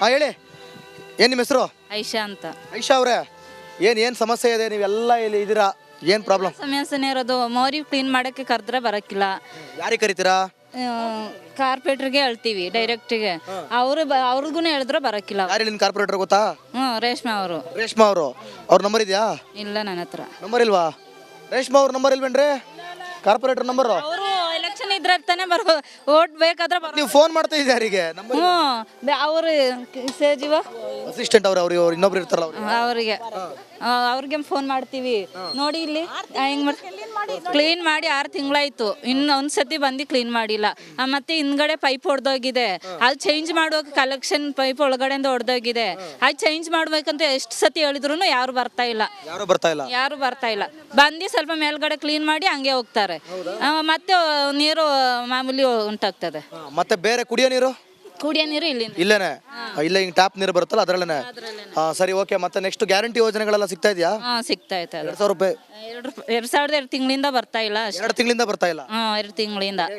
ಹಾಂ ಹೇಳಿ. ಏನು ನಿಮ್ಮ ಹೆಸರು? ಐಶಾ ಅಂತ. ಐಶಾ ಅವರೇ ಏನು ಏನು ಸಮಸ್ಯೆ ಇದೆ? ನೀವೆಲ್ಲ ಇಲ್ಲಿ ಇದ್ದೀರಾ? ಏನು ಪ್ರಾಬ್ಲಮ್ ಸಮಸ್ಯೆನೇ ಇರೋದು ಮೋರಿ ಕ್ಲೀನ್ ಮಾಡಕ್ಕೆ ಕರೆದ್ರೆ ಬರಕ್ಕಿಲ್ಲ. ಯಾರಿಗೆ ಕರಿತೀರಾ? ಕಾರ್ಪೊರೇಟರ್ಗೆ ಹೇಳ್ತೀವಿ ಡೈರೆಕ್ಟಿಗೆ ಅವರು ಅವ್ರಿಗೂ ಹೇಳಿದ್ರು ಬರಕ್ಕಿಲ್ಲ. ಯಾರು ನಿನ್ನ ಕಾರ್ಪೊರೇಟರ್ ಗೊತ್ತಾ? ಹ್ಞೂ ರೇಷ್ಮೆ ಅವರು. ರೇಷ್ಮಾ ಅವರು. ಅವ್ರ ನಂಬರ್ ಇದೆಯಾ? ಇಲ್ಲ ನನ್ನ ಹತ್ರ ನಂಬರ್ ಇಲ್ವಾ? ರೇಷ್ಮಾ ಅವ್ರ ನಂಬರ್ ಇಲ್ವೇನ್ರಿ? ಕಾರ್ಪೊರೇಟರ್ ನಂಬರು ಅವರು ಎಲೆಕ್ಷನ್ ಇದ್ರೆ ತಾನೇ ಬರೋ ಓಟ್ ಬೇಕಾದ್ರೆ ಬರೋ ನೀವು ಫೋನ್ ಮಾಡ್ತಾ ಇದ್ದೀರಿ ಯಾರಿಗೆ? ನಮ್ಮ ಹ್ಞೂ ಅವರು ಸೇಜಿವ? ಅಸಿಸ್ಟೆಂಟ್ ಅವ್ರು ಅವ್ರಿಗೆ ಅವ್ರು ಇನ್ನೊಬ್ರು ಇರ್ತಾರಲ್ಲ ಅವ್ರಿಗೆ. ಅವರಿಗೆ. ಅವ್ರಿಗೆ ಫೋನ್ ಮಾಡ್ತೀವಿ. ನೋಡಿ ಇಲ್ಲಿ ಹೆಂಗ್ ಮಾಡಿ ಕ್ಲೀನ್ ಮಾಡಿ ಆರು ತಿಂಗಳಾಯ್ತು. ಇನ್ನು ಒಂದ್ಸತಿ ಬಂದು ಕ್ಲೀನ್ ಮಾಡಿಲ್ಲ. ಮತ್ತೆ ಹಿಂದ್ಗಡೆ ಪೈಪ್ ಹೊಡೆದೋಗಿದೆ ಅಲ್ಲಿ ಚೇಂಜ್ ಮಾಡೋಕೆ ಕಲೆಕ್ಷನ್ ಪೈಪ್ ಒಳಗಡೆಯಿಂದ ಹೊಡೆದೋಗಿದೆ ಅಲ್ಲಿ ಚೇಂಜ್ ಮಾಡ್ಬೇಕಂತ ಎಷ್ಟು ಸತಿ ಹೇಳಿದ್ರು ಯಾರು ಬರ್ತಾ ಇಲ್ಲ. ಯಾರು ಬರ್ತಾ ಇಲ್ಲ? ಯಾರು ಬರ್ತಾ ಇಲ್ಲ. ಬಂದು ಸ್ವಲ್ಪ ಮೇಲ್ಗಡೆ ಕ್ಲೀನ್ ಮಾಡಿ ಹಂಗೆ ಹೋಗ್ತಾರೆ. ಮತ್ತೆ ನೀರು ಮಾಮೂಲಿ ಉಂಟಾಗ್ತದೆ. ಮತ್ತೆ ಬೇರೆ ಕುಡಿಯೋ ನೀರು? ಕುಡಿಯೋ ನೀರು ಇಲ್ಲಿಂದ. ಇಲ್ಲೇನೆ. ಇಲ್ಲ ಇಲ್ಲೇ ಹಿಂಗ್ ಟ್ಯಾಪ್ ನೀರು ಬರುತ್ತಲ್ಲ ಅದ್ರಲ್ಲೇನೆ. ಸರಿ ಓಕೆ ಮತ್ತೆ ನೆಕ್ಸ್ಟ್ ಗ್ಯಾರಂಟಿ ಯೋಜನೆಗಳೆಲ್ಲ ಸಿಗ್ತಾ ಇದೆಯಾ? ಹಾ ಸಿಗ್ತಾ ಐತೆ ಅದು. ಎರಡ್ ಸಾವಿರ ರೂಪಾಯಿ. ಎರಡು ಎರಡು ಸಾವಿರದ ಎರಡು ತಿಂಗಳಿಂದ ಬರ್ತಾ ಇಲ್ಲ ಅಷ್ಟೇ. ಎರಡು ತಿಂಗಳಿಂದ ಬರ್ತಾ ಇಲ್ಲ? ಆ ಎರಡು ತಿಂಗಳಿಂದ. ಏ,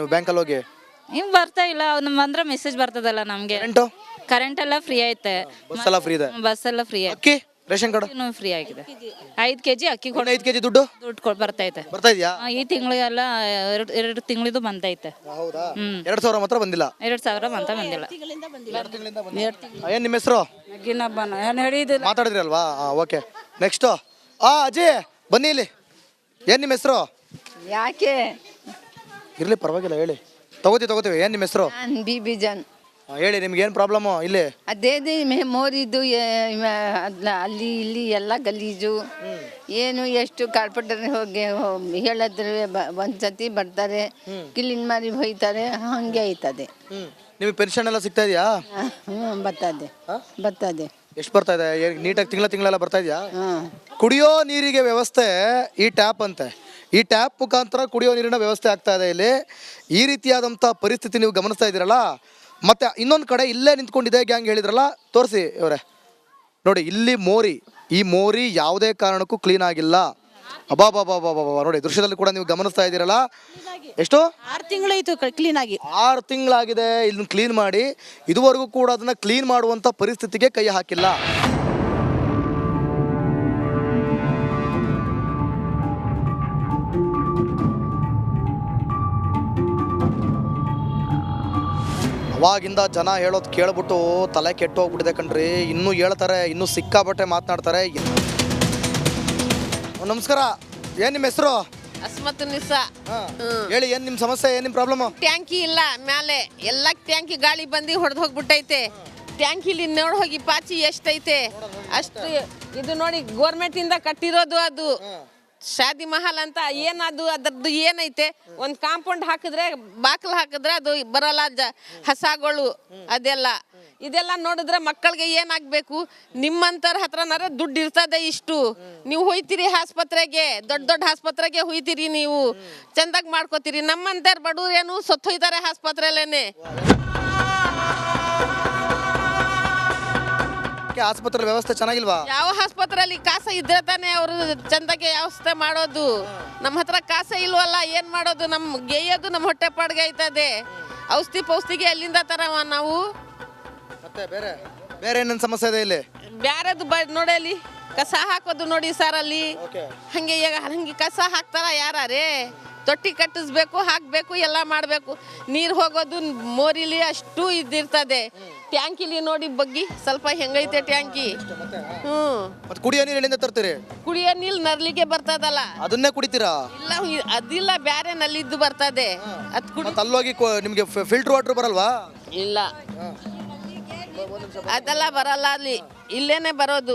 ನೀವು ಬ್ಯಾಂಕಲ್ಲಿ ಹೋಗಿ. ಹಿಂಗ್ ಬರ್ತಾ ಇಲ್ಲ ಅವ್ನು ಬಂದ್ರೆ ಮೆಸೇಜ್ ಬರ್ತದಲ್ಲ ನಮ್ಗೆ. ಕರೆಂಟ್ ಕರೆಂಟ್ ಎಲ್ಲ ಫ್ರೀ ಐತೆ. ಬಸ್ ಎಲ್ಲ ಫ್ರೀ ಇದೆ. ಬಸ್ ಎಲ್ಲ ಫ್ರೀ ಅಕ್ಕಿ ರೇಷನ್ ಕಾರ್ಡ್? ಫ್ರೀ ಆಗಿದೆ. ಐದು ಕೆಜಿ ಅಕ್ಕಿ ಕೊಡ್ ಐದು ಕೆಜಿ ದುಡ್ಡು? ದುಡ್ಡು ಕೊಡ್ ಬರ್ತೈತೆ. ಬರ್ತಾ ಇದೆಯಾ? ಆ, ಈ ತಿಂಗಳಿಗೆಲ್ಲ ಎರಡು ಎರಡು ತಿಂಗಳಿದು ಬಂದೈತೆ ಹೌದಾ? ಎರಡು ಸಾವಿರ ಮಾತ್ರ ಬಂದಿಲ್ಲ? ಎರಡು ಸಾವಿರ ಅಂತ ಬಂದಿಲ್ಲ. ಏನ್ ನಿಮ್ಮ ಹೆಸರು? ಏನು ಹೇಳಿದಿಲ್ಲ. ಮಾತಾಡಿದ್ರಿ ಅಲ್ವಾ? ಓಕೆ. ನೆಕ್ಸ್ಟ್ ಆ ಅಜಿ ಬನ್ನಿ ಇಲ್ಲಿ. ಏನ್ ನಿಮ್ಮ ಹೆಸರು? ಯಾಕೆ? ಇರ್ಲಿ ಪರವಾಗಿಲ್ಲ ಹೇಳಿ. ತಗೋತಿ ತಗೋತೀವಿ. ಏನ್ ನಿಮ್ಮ ಹೆಸರು? ನಾನು ಬಿ. ಬಿ ಜನ್ ಆ, ಹೇಳಿ ನಿಮ್ಗೆ ಏನು ಪ್ರಾಬ್ಲಮ್ಮು ಇಲ್ಲಿ? ಅದೇ ಮೋರಿದ್ದು ಅಲ್ಲಿ ಇಲ್ಲಿ ಎಲ್ಲ ಗಲೀಜು. ಏನು ಎಷ್ಟು ಕಾರ್ಪೊರೇಟರ್ ಹೋಗಿ ಹೋ- ಹೇಳಿದ್ರೆ ಬ- ಒಂದ್ಸತಿ ಬರ್ತಾರೆ. ಕ್ಲೀನ್ ಮಾಡಿ ಹೋಯ್ತಾರೆ ಹಂಗೆ ಆಯ್ತದೆ. ನಿಮಗೆ ಪೆನ್ಷನ್ ಎಲ್ಲ ಸಿಗ್ತಾ ಇದೆಯಾ? ಹ್ಞೂ ಬರ್ತದೆ ಬರ್ತದೆ ಎಷ್ಟು ಬರ್ತಾ ಇದೆ? ನೀಟಾಗಿ ತಿಂಗಳ ತಿಂಗಳೆಲ್ಲ ಬರ್ತಾ ಇದೆಯಾ? ಹಾಂ. ಕುಡಿಯೋ ನೀರಿಗೆ ವ್ಯವಸ್ಥೆ ಈ ಟ್ಯಾಪ್ ಅಂತೆ. ಈ ಟ್ಯಾಪ್ ಮುಖಾಂತರ ಕುಡಿಯೋ ನೀರಿನ ವ್ಯವಸ್ಥೆ ಆಗ್ತಾ ಇದೆ ಇಲ್ಲಿ. ಈ ರೀತಿಯಾದಂಥ ಪರಿಸ್ಥಿತಿ ನೀವು ಗಮನಿಸ್ತಾ ಇದ್ದೀರಲ್ಲ? ಮತ್ತೆ ಇನ್ನೊಂದು ಕಡೆ ಇಲ್ಲೇ ನಿಂತ್ಕೊಂಡಿದೆ ಗ್ಯಾಂಗ್ ಹೇಳಿದ್ರಲ್ಲ ತೋರಿಸಿ ಇವರೇ. ನೋಡಿ ಇಲ್ಲಿ ಮೋರಿ ಈ ಮೋರಿ ಯಾವುದೇ ಕಾರಣಕ್ಕೂ ಕ್ಲೀನ್ ಆಗಿಲ್ಲ. ಅಬಾಬಾಬಾಬಾಬಾ ನೋಡಿ ದೃಶ್ಯದಲ್ಲಿ ಕೂಡ ನೀವು ಗಮನಿಸ್ತಾ ಇದ್ದೀರಲ್ಲ. ಎಷ್ಟು? ಆರು ತಿಂಗಳು ಕ್ಲೀನ್ ಆಗಿ. ಆರು ತಿಂಗಳಾಗಿದೆ ಇದನ್ನ ಕ್ಲೀನ್ ಮಾಡಿ ಇದುವರೆಗೂ ಕೂಡ ಅದನ್ನ ಕ್ಲೀನ್ ಮಾಡುವಂಥ ಪರಿಸ್ಥಿತಿಗೆ ಕೈ ಹಾಕಿಲ್ಲ. ಅವಾಗಿಂದ ಜನ ಹೇಳೋದು ಕೇಳ್ಬಿಟ್ಟು ತಲೆ ಕೆಟ್ಟು ಹೋಗ್ಬಿಟ್ಟಿದೆ ಕಣ್ರಿ. ಇನ್ನೂ ಹೇಳ್ತಾರೆ ಇನ್ನೂ ಸಿಕ್ಕಾಬಟ್ಟೆ ಮಾತನಾಡ್ತಾರೆ. ನಮಸ್ಕಾರ. ಏನ್ ನಿಮ್ಮ ಹೆಸರು? ಅಸ್ಮತ್ ನಿಸ. ಹೇಳಿ ಏನ್ ನಿಮ್ಮ ಸಮಸ್ಯೆ ಏನ್ ನಿಮ್ ಪ್ರಾಬ್ಲಮ್ ಟ್ಯಾಂಕಿ ಇಲ್ಲ ಮ್ಯಾಲೆ. ಎಲ್ಲ ಟ್ಯಾಂಕಿ ಗಾಳಿ ಬಂದು ಹೊಡೆದು ಹೋಗ್ಬಿಟ್ಟೈತೆ ಇಲ್ಲಿ ನೋಡಿ ಹೋಗಿ ಪಾಚಿ ಎಷ್ಟೈತೆ. ಅಷ್ಟು ಇದು ನೋಡಿ ಗೋರ್ಮೆಂಟ್ ಇಂದ ಕಟ್ಟಿರೋದು ಅದು. ಶಾದಿ ಮಹಲ್ ಅಂತ ಏನದು ಅದರದ್ದು ಏನೈತೆ? ಒಂದು ಕಾಂಪೌಂಡ್ ಹಾಕಿದ್ರೆ, ಬಾಕಲ್ ಹಾಕಿದ್ರೆ ಅದು ಬರಲ್ಲ, ಜ ಹಸಗಳು ಅದೆಲ್ಲ. ಇದೆಲ್ಲ ನೋಡಿದ್ರೆ ಮಕ್ಕಳಿಗೆ ಏನಾಗಬೇಕು? ನಿಮ್ಮಂತರ ಹತ್ರನಾರ ದುಡ್ಡು ಇರ್ತದೆ ಇಷ್ಟು. ನೀವು ಹೋಯ್ತೀರಿ ಆಸ್ಪತ್ರೆಗೆ, ದೊಡ್ಡ ದೊಡ್ಡ ಆಸ್ಪತ್ರೆಗೆ ಹೋಯ್ತೀರಿ ನೀವು. ಚಂದಾಗಿ ಮಾಡ್ಕೋತೀರಿ. ನಮ್ಮಂತರ ಬಡವ್ರೇನು ಸತ್ತೋಯ್ತಾರೆ ಆಸ್ಪತ್ರೆಲೇನೆ ಆಸ್ಪತ್ರೆ ವ್ಯವಸ್ಥೆ ಚೆನ್ನಾಗಿಲ್ವಾ? ಯಾವ ಆಸ್ಪತ್ರೆಯಲ್ಲಿ ಕಾಸ ಇದ್ರೆ ತಾನೇ ಅವರು ಚಂದಕ್ಕೆ ವ್ಯವಸ್ಥೆ ಮಾಡೋದು. ನಮ್ಮ ಹತ್ರ ಕಾಸ ಇಲ್ವಲ್ಲ ಏನ್ ಮಾಡೋದು? ನಮ್ ಗೆಯ್ಯೋದು ನಮ್ಮ ಹೊಟ್ಟೆ ಪಾಡ್ಗೆ ಆಯ್ತದೆ ಔಷಧಿ ಪೌಷ್ಟಿಗೆ ಎಲ್ಲಿಂದ ತರವ ನಾವು? ಮತ್ತೆ ಬೇರೆ ಬೇರೆ ಏನೇನು ಸಮಸ್ಯೆ ಇದೆ ಇಲ್ಲಿ? ಬ್ಯಾರದು ಬ ನೋಡಲಿ. ಕಸ ಹಾಕೋದು ನೋಡಿ ಸರ್ ಅಲ್ಲಿ. ಹಂಗೆ ಈಗ ಹಂಗೆ ಕಸ ಹಾಕ್ತಾರ ಯಾರೇ ತೊಟ್ಟಿ ಕಟ್ಟಿಸ್ಬೇಕು ಹಾಕ್ಬೇಕು ಎಲ್ಲ ಮಾಡಬೇಕು. ನೀರು ಹೋಗೋದು ಮೋರಿಲಿ ಅಷ್ಟು ಇದ್ದಿರ್ತದೆ ಟ್ಯಾಂಕಿಲಿ ನೋಡಿ ಬಗ್ಗಿ ಸ್ವಲ್ಪ ಹೆಂಗೈತೆ ಟ್ಯಾಂಕಿ ಹ್ಞೂ ಕುಡಿಯೋ ನೀರು ಎಲ್ಲಿಂದ ತರ್ತೀರಿ? ಕುಡಿಯೋ ನೀರು ನರ್ಲಿಗೆ ಬರ್ತದಲ್ಲ. ಅದನ್ನೇ ಕುಡಿತೀರಾ? ಇಲ್ಲ ಅದಿಲ್ಲ ಬ್ಯಾರೆ ನಲ್ಲಿದ್ದು ಬರ್ತದೆ. ಅದು ಕುಡಿ ಅಲ್ಲೋಗಿ ನಿಮ್ಗೆ ಫಿಲ್ಟರ್ ವಾಟರ್ ಬರಲ್ವಾ? ಇಲ್ಲ. ಅದೆಲ್ಲ ಬರಲ್ಲ ಅಲ್ಲಿ ಇಲ್ಲೇನೆ ಬರೋದು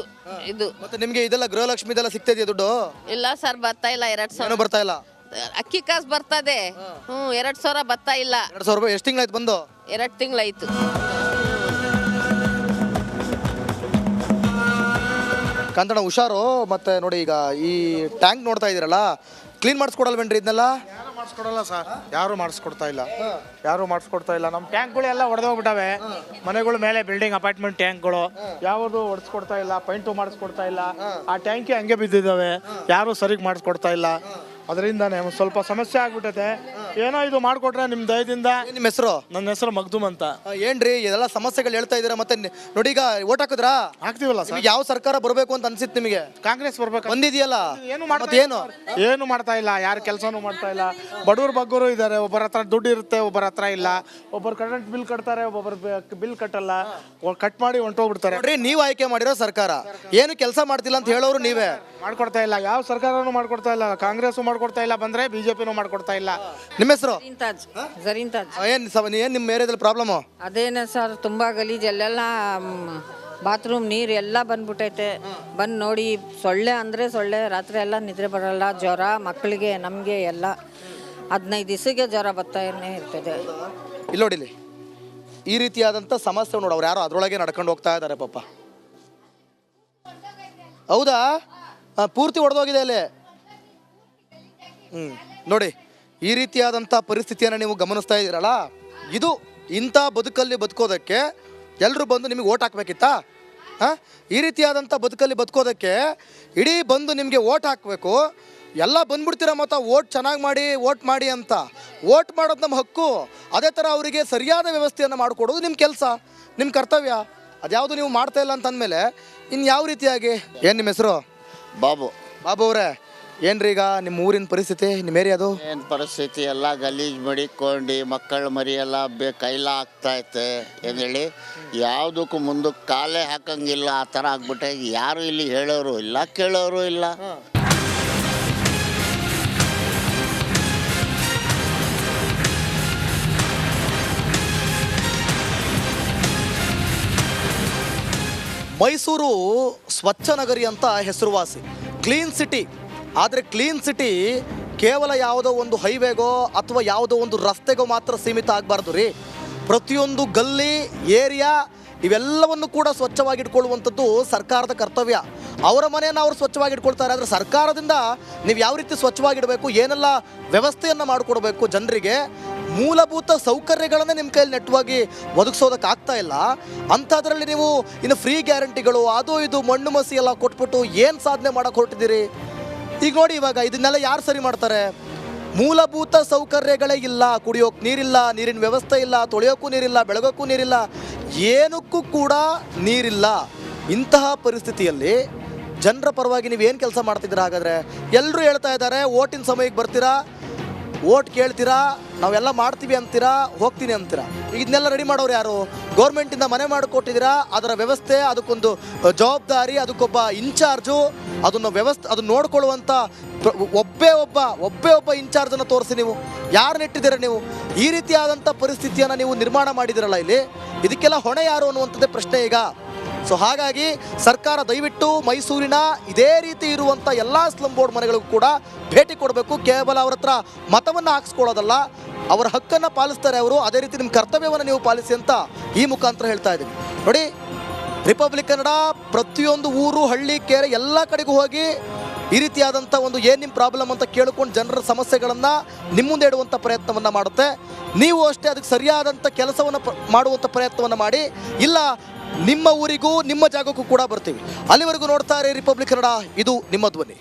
ಇದು. ಮತ್ತೆ ನಿಮ್ಗೆ ಇದೆಲ್ಲ ಗೃಹಲಕ್ಷ್ಮಿ ಇದೆಲ್ಲ ಸಿಗ್ತಾ ಇದೆಯಾ ದುಡ್ಡು? ಇಲ್ಲ ಸರ್ ಬರ್ತಾ ಇಲ್ಲ ಎರಡ್ ಏನೂ ಸಾವಿರ ಬರ್ತಾ ಇಲ್ಲ? ಅಕ್ಕಿ ಕಾಸು ಬರ್ತದೆ. ಹ್ಮ್ ಎರಡ್ ಸಾವಿರ ಬರ್ತಾ ಇಲ್ಲ. ಎರಡು ಸಾವಿರ ರೂಪಾಯಿ ಎಷ್ಟು ತಿಂಗಳಾಯ್ತು ಬಂದು? ಎರಡ್ ತಿಂಗಳಾಯ್ತು. ಕಾಂತಣ್ಣ ಹುಷಾರು ಮತ್ತೆ ನೋಡಿ ಈಗ ಈ ಟ್ಯಾಂಕ್ ನೋಡ್ತಾ ಇದೀರಲ್ಲ ಕ್ಲೀನ್ ಮಾಡಿಸ್ಕೊಡಲ್ವೇನ್ರಿ ಇದನ್ನೆಲ್ಲ? ಮಾಡಿಸ್ಕೊಡಲ್ಲ ಸರ್. ಯಾರು ಮಾಡಿಸ್ಕೊಡ್ತಾ ಇಲ್ಲ. ಯಾರು ಮಾಡಿಸ್ಕೊಡ್ತಾ ಇಲ್ಲ. ನಮ್ಮ ಟ್ಯಾಂಕ್ಗಳು ಎಲ್ಲ ಒಡೆದೋಗ್ಬಿಟ್ಟವೆ. ಮನೆಗಳ ಮೇಲೆ ಬಿಲ್ಡಿಂಗ್ ಅಪಾರ್ಟ್ಮೆಂಟ್ ಟ್ಯಾಂಕ್ಗಳು. ಯಾವುದು ಒಡ್ಸ್ಕೊಡ್ತಾ ಇಲ್ಲ ಪೈಂಟು ಮಾಡಿಸ್ಕೊಡ್ತಾ ಇಲ್ಲ. ಆ ಟ್ಯಾಂಕಿ ಹಂಗೆ ಬಿದ್ದಿದ್ದಾವೆ. ಯಾರು ಸರಿಗೆ ಮಾಡಿಸ್ಕೊಡ್ತಾ ಇಲ್ಲ. ಅದರಿಂದಾನೆ ಒಂದು ಸ್ವಲ್ಪ ಸಮಸ್ಯೆ ಆಗ್ಬಿಟ್ಟೈತೆ. ಏನೋ ಇದು ಮಾಡ್ಕೊಟ್ರೆ ನಿಮ್ ದಯದಿಂದ. ನಿಮ್ ನಿಮ್ಮ ಹೆಸರು? ನನ್ನ ಹೆಸರು ಮಗ್ದುಮ್ ಅಂತ. ಏನ್ರಿ? ಇದೆಲ್ಲ ಸಮಸ್ಯೆಗಳು ಹೇಳ್ತಾ ಇದೀರಾ ಮತ್ತೆ ನಿ- ನೋಡಿ ಈಗ ಓಟ್ ಹಾಕಿದ್ರಾ? ಹಾಕ್ತಿವಲ್ಲ ಸರ್. ನಿಮಗೆ ಯಾವ ಸರ್ಕಾರ ಬರಬೇಕು ಅಂತ ಅನ್ಸಿತ್ತು ನಿಮಗೆ? ಕಾಂಗ್ರೆಸ್ ಬರ್ಬೇಕು? ಬಂದಿದೆಯಲ್ಲ? ಏನು ಮಾಡ್ತೇನು ಮತ್ತೇನು ಏನು? ಮಾಡ್ತಾ ಇಲ್ಲ. ಯಾರು ಕೆಲಸನೂ ಮಾಡ್ತಾ ಇಲ್ಲ. ಬಡವ್ರ ಬಗ್ಗರು ಇದ್ದಾರೆ. ಒಬ್ಬರ ಹತ್ರ ದುಡ್ಡು ಇರುತ್ತೆ ಒಬ್ಬರ ಹತ್ರ ಇಲ್ಲ. ಒಬ್ಬರು ಕರೆಂಟ್ ಬಿಲ್ ಕಟ್ತಾರೆ ಒಬ್ಬೊಬ್ಬರು ಬಿಲ್ ಕಟ್ಟಲ್ಲ. ಕಟ್ ಮಾಡಿ ಹೊಂಟೋಗ್ಬಿಡ್ತಾರೆ. ನೋಡ್ರಿ ನೀವು ಆಯ್ಕೆ ಮಾಡಿರೋ ಸರ್ಕಾರ. ಏನು ಕೆಲಸ ಮಾಡ್ತಿಲ್ಲ ಅಂತ ಹೇಳೋರು ನೀವೇ. ಮಾಡ್ಕೊಡ್ತಾ ಇಲ್ಲ. ಯಾವ ಸರ್ಕಾರನೂ ಮಾಡ್ಕೊಡ್ತಾ ಇಲ್ಲ. ಕಾಂಗ್ರೆಸ್ ಮಾಡ್ಕೊಡ್ತಾ ಇಲ್ಲ ಬಂದ್ರೆ ಬಿಜೆಪಿನೂ ಮಾಡ್ಕೊಡ್ತಾ ಇಲ್ಲ. ನಿಮ್ಮ ಹೆಸರು? ಜರೀನ್ ತಾಜ್. ಜರೀನ್ ತಾಜ್. ಏನ್ ಸ- ಏನ್ ನಿಮ್ಮ ಏರಿಯಾದಲ್ಲಿ ಪ್ರಾಬ್ಲಮ್ ಅದೇನ ಸರ್ ತುಂಬಾ ಗಲೀಜು. ಎಲ್ಲೆಲ್ಲ ಬಾತ್ರೂಮ್ ನೀರು ಎಲ್ಲ ಬಂದ್ಬಿಟ್ಟೈತೆ ಬಂದ್ ನೋಡಿ ಸೊಳ್ಳೆ ಅಂದ್ರೆ ಸೊಳ್ಳೆ ರಾತ್ರಿ ಎಲ್ಲ ನಿದ್ರೆ ಬರಲ್ಲ. ಜ್ವರ ಮಕ್ಕಳಿಗೆ ನಮಗೆ ಎಲ್ಲ. ಹದಿನೈದು ದಿವಸಕ್ಕೆ ಜ್ವರ ಬರ್ತಾನೆ ಇರ್ತದೆ. ಇಲ್ಲಿ. ನೋಡಿಲಿ ಈ ರೀತಿಯಾದಂತ ಸಮಸ್ಯೆ ನೋಡು ಅವ್ರು ಯಾರು ಅದ್ರೊಳಗೆ ನಡ್ಕೊಂಡು ಹೋಗ್ತಾ ಇದಾರೆ ಪಾಪ. ಹೌದಾ? ಆ, ಪೂರ್ತಿ ಒಡೆದೋಗಿದೆ ಅಲ್ಲಿ. ಹ್ಮ್. ನೋಡಿ ಈ ರೀತಿಯಾದಂಥ ಪರಿಸ್ಥಿತಿಯನ್ನು ನೀವು ಗಮನಿಸ್ತಾ ಇದ್ದೀರಲ್ಲ ಇದು ಇಂಥ ಬದುಕಲ್ಲಿ ಬದುಕೋದಕ್ಕೆ ಎಲ್ಲರೂ ಬಂದು ನಿಮಗೆ ಓಟ್ ಹಾಕ್ಬೇಕಿತ್ತಾ? ಹಾಂ? ಈ ರೀತಿಯಾದಂಥ ಬದುಕಲ್ಲಿ ಬದುಕೋದಕ್ಕೆ ಇಡೀ ಬಂದು ನಿಮಗೆ ಓಟ್ ಹಾಕಬೇಕು. ಎಲ್ಲ ಬಂದ್ಬಿಡ್ತೀರ ಮತ್ತು ಓಟ್ ಚೆನ್ನಾಗಿ ಮಾಡಿ ಓಟ್ ಮಾಡಿ ಅಂತ. ಓಟ್ ಮಾಡೋದು ನಮ್ಮ ಹಕ್ಕು. ಅದೇ ಥರ ಅವರಿಗೆ ಸರಿಯಾದ ವ್ಯವಸ್ಥೆಯನ್ನು ಮಾಡಿಕೊಡೋದು ನಿಮ್ಮ ಕೆಲಸ ನಿಮ್ಮ ಕರ್ತವ್ಯ. ಅದ್ಯಾವುದು ನೀವು ಮಾಡ್ತಾ ಇಲ್ಲ ಅಂತ ಅಂದಮೇಲೆ ಇನ್ನು ಯಾವ ರೀತಿಯಾಗಿ? ಏನು ನಿಮ್ಮ ಹೆಸರು? ಬಾಬು. ಬಾಬು ಅವರೇ. ಏನ್ರಿ ಈಗ ನಿಮ್ಮ ಊರಿನ ಪರಿಸ್ಥಿತಿ ನಿಮ್ಮ ಏರಿಯಾದು ಏನು ಪರಿಸ್ಥಿತಿ? ಎಲ್ಲ ಗಲೀಜ್ ಮಡಿಕೊಂಡು ಮಕ್ಕಳ ಮರಿ ಎಲ್ಲ ಆಗ್ತಾ ಕೈಲ ಆಗ್ತೈತೆ ಹೇಳಿ? ಯಾವುದಕ್ಕೂ ಮುಂದಕ್ಕೆ ಕಾಲೇ ಹಾಕಂಗಿಲ್ಲ. ಆ ಥರ ಆಗ್ಬಿಟ್ಟೆ. ಯಾರು ಇಲ್ಲಿ ಹೇಳೋರು ಇಲ್ಲ ಕೇಳೋರು ಇಲ್ಲ. ಮೈಸೂರು ಸ್ವಚ್ಛ ನಗರಿ ಅಂತ ಹೆಸರುವಾಸಿ. Clean city. ಆದರೆ ಕ್ಲೀನ್ ಸಿಟಿ ಕೇವಲ ಯಾವುದೋ ಒಂದು ಹೈವೇಗೋ ಅಥವಾ ಯಾವುದೋ ಒಂದು ರಸ್ತೆಗೋ ಮಾತ್ರ ಸೀಮಿತ ಆಗಬಾರ್ದು ರೀ. ಪ್ರತಿಯೊಂದು ಗಲ್ಲಿ ಏರಿಯಾ ಇವೆಲ್ಲವನ್ನು ಕೂಡ ಸ್ವಚ್ಛವಾಗಿಟ್ಕೊಳ್ಳುವಂಥದ್ದು ಸರ್ಕಾರದ ಕರ್ತವ್ಯ. ಅವರ ಮನೆಯನ್ನು ಅವರು ಸ್ವಚ್ಛವಾಗಿಟ್ಕೊಳ್ತಾರೆ, ಆದರೆ ಸರ್ಕಾರದಿಂದ ನೀವು ಯಾವ ರೀತಿ ಸ್ವಚ್ಛವಾಗಿಡಬೇಕು, ಏನೆಲ್ಲ ವ್ಯವಸ್ಥೆಯನ್ನು ಮಾಡಿಕೊಡ್ಬೇಕು ಜನರಿಗೆ, ಮೂಲಭೂತ ಸೌಕರ್ಯಗಳನ್ನೇ ನಿಮ್ಮ ಕೈಯಲ್ಲಿ ನೆಟ್ಟವಾಗಿ ಒದಗಿಸೋದಕ್ಕೆ ಆಗ್ತಾ ಇಲ್ಲ. ಅಂಥದ್ರಲ್ಲಿ ನೀವು ಇನ್ನು ಫ್ರೀ ಗ್ಯಾರಂಟಿಗಳು ಅದು ಇದು ಮಣ್ಣು ಮಸಿ ಎಲ್ಲ ಕೊಟ್ಬಿಟ್ಟು ಏನು ಸಾಧನೆ ಮಾಡೋಕ್ಕೆ ಹೊರಟಿದ್ದೀರಿ? ಈಗ ನೋಡಿ ಇವಾಗ ಇದನ್ನೆಲ್ಲ ಯಾರು ಸರಿ ಮಾಡ್ತಾರೆ? ಮೂಲಭೂತ ಸೌಕರ್ಯಗಳೇ ಇಲ್ಲ, ಕುಡಿಯೋಕೆ ನೀರಿಲ್ಲ, ನೀರಿನ ವ್ಯವಸ್ಥೆ ಇಲ್ಲ, ತೊಳೆಯೋಕ್ಕೂ ನೀರಿಲ್ಲ, ಬೆಳಗೋಕ್ಕೂ ನೀರಿಲ್ಲ, ಏನಕ್ಕೂ ಕೂಡ ನೀರಿಲ್ಲ. ಇಂತಹ ಪರಿಸ್ಥಿತಿಯಲ್ಲಿ ಜನರ ಪರವಾಗಿ ನೀವು ಏನು ಕೆಲಸ ಮಾಡ್ತಿದ್ದೀರ? ಹಾಗಾದರೆ ಎಲ್ಲರೂ ಹೇಳ್ತಾ ಇದ್ದಾರೆ, ಓಟಿನ ಸಮಯಕ್ಕೆ ಬರ್ತೀರಾ, ಓಟ್ ಕೇಳ್ತೀರಾ, ನಾವೆಲ್ಲ ಮಾಡ್ತೀವಿ ಅಂತೀರಾ, ಹೋಗ್ತೀನಿ ಅಂತೀರಾ? ಇದನ್ನೆಲ್ಲ ರೆಡಿ ಮಾಡೋರು ಯಾರು? ಗೌರ್ಮೆಂಟಿಂದ ಮನೆ ಮಾಡಿಕೊಟ್ಟಿದ್ದೀರಾ, ಅದರ ವ್ಯವಸ್ಥೆ, ಅದಕ್ಕೊಂದು ಜವಾಬ್ದಾರಿ, ಅದಕ್ಕೊಬ್ಬ ಇನ್ಚಾರ್ಜು ಅದನ್ನು ವ್ಯವಸ್ಥೆ ಅದನ್ನು ನೋಡ್ಕೊಳ್ಳುವಂಥ ಒಬ್ಬೇ ಒಬ್ಬ ಒಬ್ಬೇ ಒಬ್ಬ ಇನ್ಚಾರ್ಜನ್ನು ತೋರಿಸಿ ನೀವು. ಯಾರು ನೆಟ್ಟಿದ್ದೀರ ನೀವು? ಈ ರೀತಿಯಾದಂಥ ಪರಿಸ್ಥಿತಿಯನ್ನು ನೀವು ನಿರ್ಮಾಣ ಮಾಡಿದಿರಲ್ಲ ಇಲ್ಲಿ. ಇದಕ್ಕೆಲ್ಲ ಹೊಣೆ ಯಾರು ಅನ್ನುವಂಥದ್ದೇ ಪ್ರಶ್ನೆ ಈಗ. ಸೊ ಹಾಗಾಗಿ ಸರ್ಕಾರ ದಯವಿಟ್ಟು ಮೈಸೂರಿನ ಇದೇ ರೀತಿ ಇರುವಂಥ ಎಲ್ಲ ಸ್ಲಮ್ ಬೋರ್ಡ್ ಮನೆಗಳಿಗೂ ಕೂಡ ಭೇಟಿ ಕೊಡಬೇಕು. ಕೇವಲ ಅವರ ಹತ್ರ ಮತವನ್ನು ಹಾಕಿಸ್ಕೊಳ್ಳೋದಲ್ಲ. ಅವರ ಹಕ್ಕನ್ನು ಪಾಲಿಸ್ತಾರೆ ಅವರು. ಅದೇ ರೀತಿ ನಿಮ್ಮ ಕರ್ತವ್ಯವನ್ನು ನೀವು ಪಾಲಿಸಿ ಅಂತ ಈ ಮುಖಾಂತರ ಹೇಳ್ತಾ ಇದ್ದೀವಿ ನೋಡಿ ರಿಪಬ್ಲಿಕ್ ಕನ್ನಡ ಪ್ರತಿಯೊಂದು ಊರು, ಹಳ್ಳಿ, ಕೆರೆ ಎಲ್ಲ ಕಡೆಗೂ ಹೋಗಿ ಈ ರೀತಿಯಾದಂಥ ಒಂದು ಏನು ನಿಮ್ಮ ಪ್ರಾಬ್ಲಮ್ ಅಂತ ಕೇಳ್ಕೊಂಡು ಜನರ ಸಮಸ್ಯೆಗಳನ್ನು ನಿಮ್ಮ ಮುಂದೆ ಇಡುವಂಥ ಪ್ರಯತ್ನವನ್ನು ಮಾಡುತ್ತೆ. ನೀವು ಅಷ್ಟೇ ಅದಕ್ಕೆ ಸರಿಯಾದಂಥ ಕೆಲಸವನ್ನು ಮಾಡುವಂಥ ಪ್ರಯತ್ನವನ್ನು ಮಾಡಿ, ಇಲ್ಲ ನಿಮ್ಮ ಊರಿಗೂ, ನಿಮ್ಮ ಜಾಗಕ್ಕೂ ಕೂಡ ಬರ್ತೀವಿ. ಅಲ್ಲಿವರೆಗೂ ನೋಡ್ತಾರೆ ರಿಪಬ್ಲಿಕ್ ಕನ್ನಡ, ಇದು ನಿಮ್ಮ ಧ್ವನಿ.